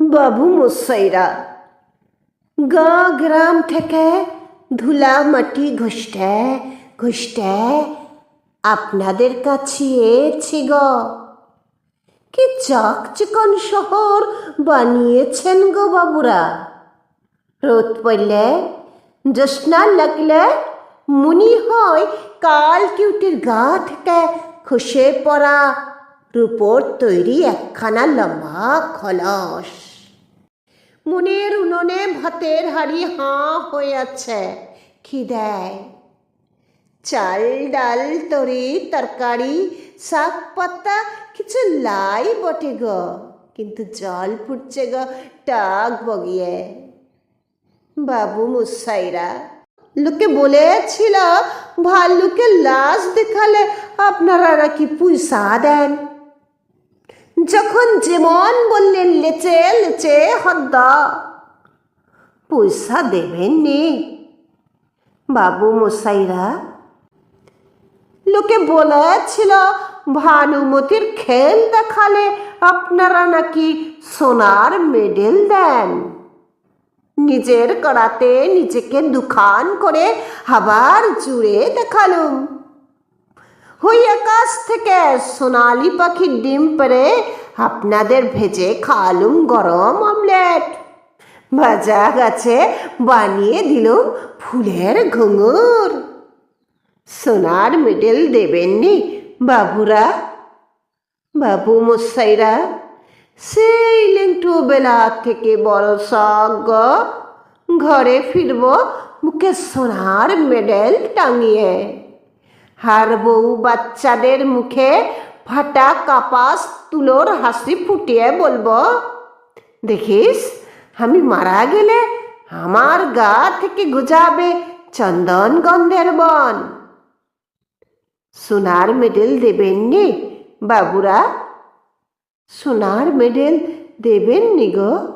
বাবু মুসাইরা। গা গ্রাম থেকে ধুলা মাটি ঘষতে ঘষতে আপনাদের কাছে এছি গ। কি চকচিকন শহর বানিয়েছেন গো বাবুরা। রোদ পড়লে, জ্যোৎস্না লাগলে, মনি হয় কাল কিউটির গা থেকে খসে পড়া রূপোর তৈরি একখানা লম্বা খলস। মনের উনুনে ভাতের হাড়ি হাঁ হয়ে আছে খিদায়। চাল ডাল, তরি, তরকারি, শাক পাতা, কিছু লাই বটে গো, কিন্তু জল ফুটছে গো টাক বগিয়ে। বাবু মুসাইরা, লোকে বলেছিল, ভাল্লুকে লাশ দেখালে আপনারা নাকি পয়সা দেন? যখন যেমন বললেন, লেচে লেচে, হদ্দা। পয়সা দেবেন নি বাবু মশাইরা, লোকে বলেছিল, ভানুমতির খেল দেখালে আপনারা নাকি সোনার মেডেল দেন। নিজের কড়াতে নিজেকে দুখান করে আবার জুড়ে দেখালুম। হই আকাশ থেকে সোনালি পাখির ডিম পেড়ে আপনাদের ভেজে খাওয়ালুম গরম অমলেট। ভাজা গাছে বানিয়ে দিলুম ফুলের ঘুঙুর। সোনার মেডেল দেবেননি বাবুরা। বাবু মশাইরা, সেই লেংটু বেলা থেকে বড় সগ ঘরে ফিরব মুখে সোনার মেডেল টাঙিয়ে। হার বউ বাচ্চাদের মুখে ফাটা কাপাস তুলোর হাসি ফুটিয়ে বলব, দেখিস, আমি মারা গেলে আমার গা থেকে গুজাবে চন্দন গন্ধের বন। সোনার মেডেল দেবেননি বাবুরা? সোনার মেডেল দেবেননি গো?